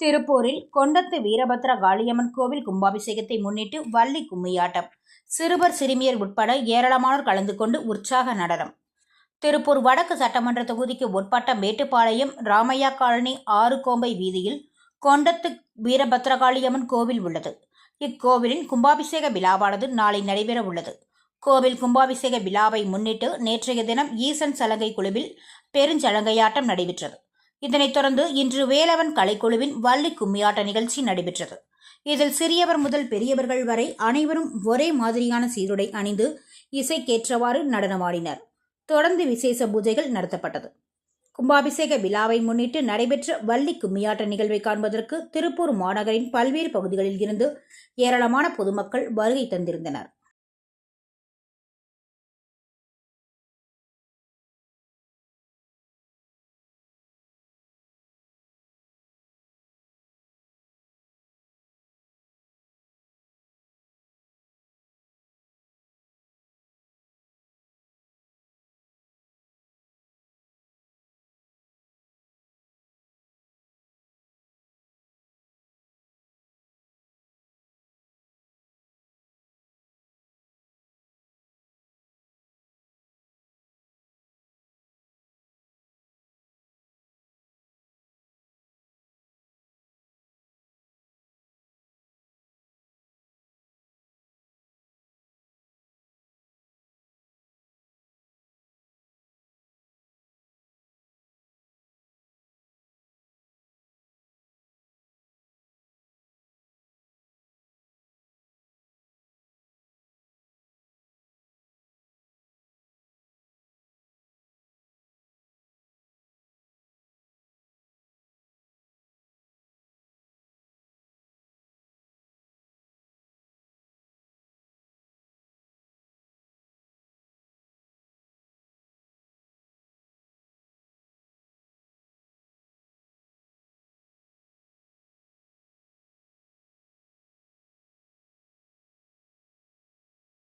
திருப்பூரில் கொண்டத்து வீரபத்ர காளியம்மன் கோவில் கும்பாபிஷேகத்தை முன்னிட்டு வள்ளி கும்மியாட்டம். சிறுவர் சிறுமியர் உட்பட ஏராளமானோர் கலந்து கொண்டு உற்சாக நடனம். திருப்பூர் வடக்கு சட்டமன்ற தொகுதிக்கு உட்பட்ட மேட்டுப்பாளையம் ராமையா காலனி ஆறு கோம்பை வீதியில் கொண்டத்து வீரபத்ரகாளியம்மன் கோவில் உள்ளது. இக்கோவிலின் கும்பாபிஷேக விழாவானது நாளை நடைபெற உள்ளது. கோவில் கும்பாபிஷேக விழாவை முன்னிட்டு நேற்றைய தினம் ஈசன் சலங்கை குழுவில் பெருஞ்சலங்கையாட்டம் நடைபெற்றது. இதனைத் தொடர்ந்து இன்று வேலவன் கலைக்குழுவின் வள்ளி கும்மியாட்ட நிகழ்ச்சி நடைபெற்றது. இதில் சிறியவர் முதல் பெரியவர்கள் வரை அனைவரும் ஒரே மாதிரியான சீருடை அணிந்து இசைக்கேற்றவாறு நடனமாடினர். தொடர்ந்து விசேஷ பூஜைகள் நடத்தப்பட்டது. கும்பாபிஷேக விழாவை முன்னிட்டு நடைபெற்ற வள்ளி கும்மியாட்ட நிகழ்வை காண்பதற்கு திருப்பூர் மாநகரின் பல்வேறு பகுதிகளில் இருந்து ஏராளமான பொதுமக்கள் வருகை தந்திருந்தனர்.